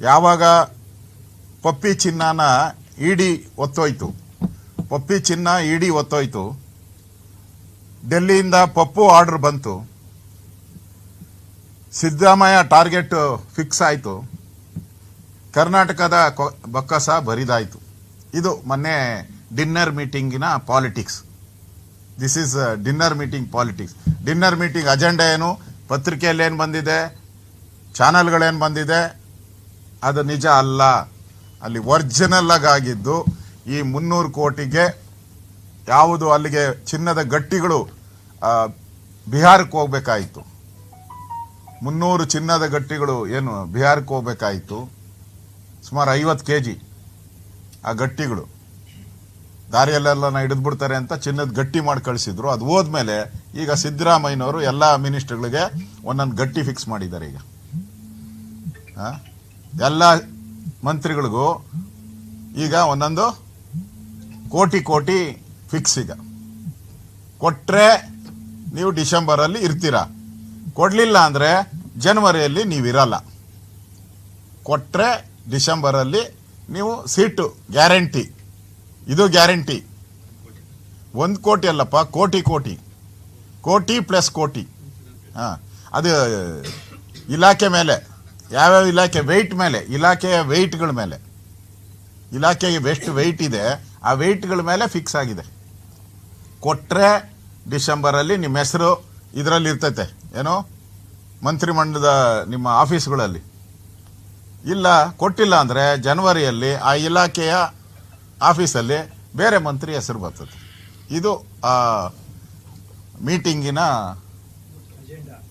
ಯಾವಾಗ ಪಪ್ಪಿ ಚಿನ್ನನ ಇಡಿ ಒತ್ತೋಯ್ತು? ಪಪ್ಪಿ ಚಿನ್ನ ಇಡಿ ಒತ್ತೋಯ್ತು. ಡೆಲ್ಲಿಯಿಂದ ಪಪ್ಪು ಆರ್ಡರ್ ಬಂತು. ಸಿದ್ದರಾಮಯ್ಯ ಟಾರ್ಗೆಟ್ ಫಿಕ್ಸ್ ಆಯಿತು. ಕರ್ನಾಟಕದ ಬೊಕ್ಕಸ ಬರಿದಾಯಿತು. ಇದು ಮೊನ್ನೆ dinner ಮೀಟಿಂಗಿನ politics. This is dinner meeting politics. Dinner meeting agenda ಏನು? ಪತ್ರಿಕೆಯಲ್ಲಿ ಏನು ಬಂದಿದೆ? ಚಾನಲ್ಗಳೇನು ಬಂದಿದೆ? ಅದು ನಿಜ ಅಲ್ಲ. ಅಲ್ಲಿ ಒರಿಜಿನಲ್ ಆಗಿದ್ದು ಈ ಮುನ್ನೂರು ಕೋಟಿಗೆ ಯಾವುದು ಅಲ್ಲಿಗೆ ಚಿನ್ನದ ಗಟ್ಟಿಗಳು ಬಿಹಾರಕ್ಕೆ ಹೋಗ್ಬೇಕಾಯಿತು. ಮುನ್ನೂರು ಚಿನ್ನದ ಗಟ್ಟಿಗಳು ಏನು ಬಿಹಾರಕ್ಕೆ ಹೋಗ್ಬೇಕಾಯಿತು. ಸುಮಾರು ಐವತ್ತು ಕೆ ಜಿ ಆ ಗಟ್ಟಿಗಳು. ದಾರಿಯಲ್ಲೆಲ್ಲ ಹಿಡಿದ್ಬಿಡ್ತಾರೆ ಅಂತ ಚಿನ್ನದ ಗಟ್ಟಿ ಮಾಡಿ ಕಳಿಸಿದ್ರು. ಅದು ಹೋದ್ಮೇಲೆ ಈಗ ಸಿದ್ದರಾಮಯ್ಯನವರು ಎಲ್ಲ ಮಿನಿಸ್ಟರ್ಗಳಿಗೆ ಒಂದೊಂದು ಗಟ್ಟಿ ಫಿಕ್ಸ್ ಮಾಡಿದ್ದಾರೆ ಈಗ. ಆ? ಎಲ್ಲ ಮಂತ್ರಿಗಳಿಗೂ ಈಗ ಒಂದೊಂದು ಕೋಟಿ ಕೋಟಿ ಫಿಕ್ಸ್ ಈಗ. ಕೊಟ್ಟರೆ ನೀವು ಡಿಸೆಂಬರಲ್ಲಿ ಇರ್ತೀರಾ. ಕೊಡಲಿಲ್ಲ ಅಂದರೆ ಜನವರಿಯಲ್ಲಿ ನೀವಿರಲ್ಲ ಕೊಟ್ಟರೆ ಡಿಸೆಂಬರಲ್ಲಿ ನೀವು ಸೀಟು ಗ್ಯಾರಂಟಿ. ಇದು ಗ್ಯಾರಂಟಿ. ಒಂದು ಕೋಟಿ ಅಲ್ಲಪ್ಪ, ಕೋಟಿ ಕೋಟಿ. ಕೋಟಿ ಪ್ಲಸ್ ಕೋಟಿ. ಹಾಂ, ಅದು ಇಲಾಖೆ ಮೇಲೆ. ಯಾವ್ಯಾವ ಇಲಾಖೆ ವೆಯ್ಟ್ ಮೇಲೆ ಇಲಾಖೆಯ ವೆಯ್ಟ್ಗಳ ಮೇಲೆ ಇಲಾಖೆಗೆ ಎಷ್ಟು ವೆಯ್ಟ್ ಇದೆ ಆ ವೆಯ್ಟ್ಗಳ ಮೇಲೆ ಫಿಕ್ಸ್ ಆಗಿದೆ. ಕೊಟ್ಟರೆ ಡಿಸೆಂಬರಲ್ಲಿ ನಿಮ್ಮ ಹೆಸರು ಇದರಲ್ಲಿ ಇರ್ತೈತೆ. ಏನೋ ಮಂತ್ರಿಮಂಡಲದ ನಿಮ್ಮ ಆಫೀಸ್ಗಳಲ್ಲಿ. ಇಲ್ಲ ಕೊಟ್ಟಿಲ್ಲ ಅಂದರೆ ಜನವರಿಯಲ್ಲಿ ಆ ಇಲಾಖೆಯ ಆಫೀಸಲ್ಲಿ ಬೇರೆ ಮಂತ್ರಿ ಹೆಸರು ಬರ್ತದೆ. ಇದು ಆ ಮೀಟಿಂಗಿನ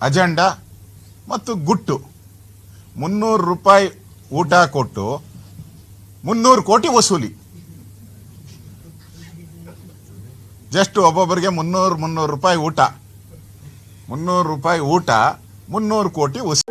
ಅಜೆಂಡಾ ಮತ್ತು ಗುಟ್ಟು. ಮುನ್ನೂರು ರೂಪಾಯಿ ಊಟ ಕೊಟ್ಟು ಮುನ್ನೂರು ಕೋಟಿ ವಸೂಲಿ. ಜಸ್ಟ್ ಒಬ್ಬೊಬ್ಬರಿಗೆ ಮುನ್ನೂರು ಮುನ್ನೂರು ರೂಪಾಯಿ ಊಟ. ಮುನ್ನೂರು ರೂಪಾಯಿ ಊಟ, ಮುನ್ನೂರು ಕೋಟಿ ವಸೂಲಿ.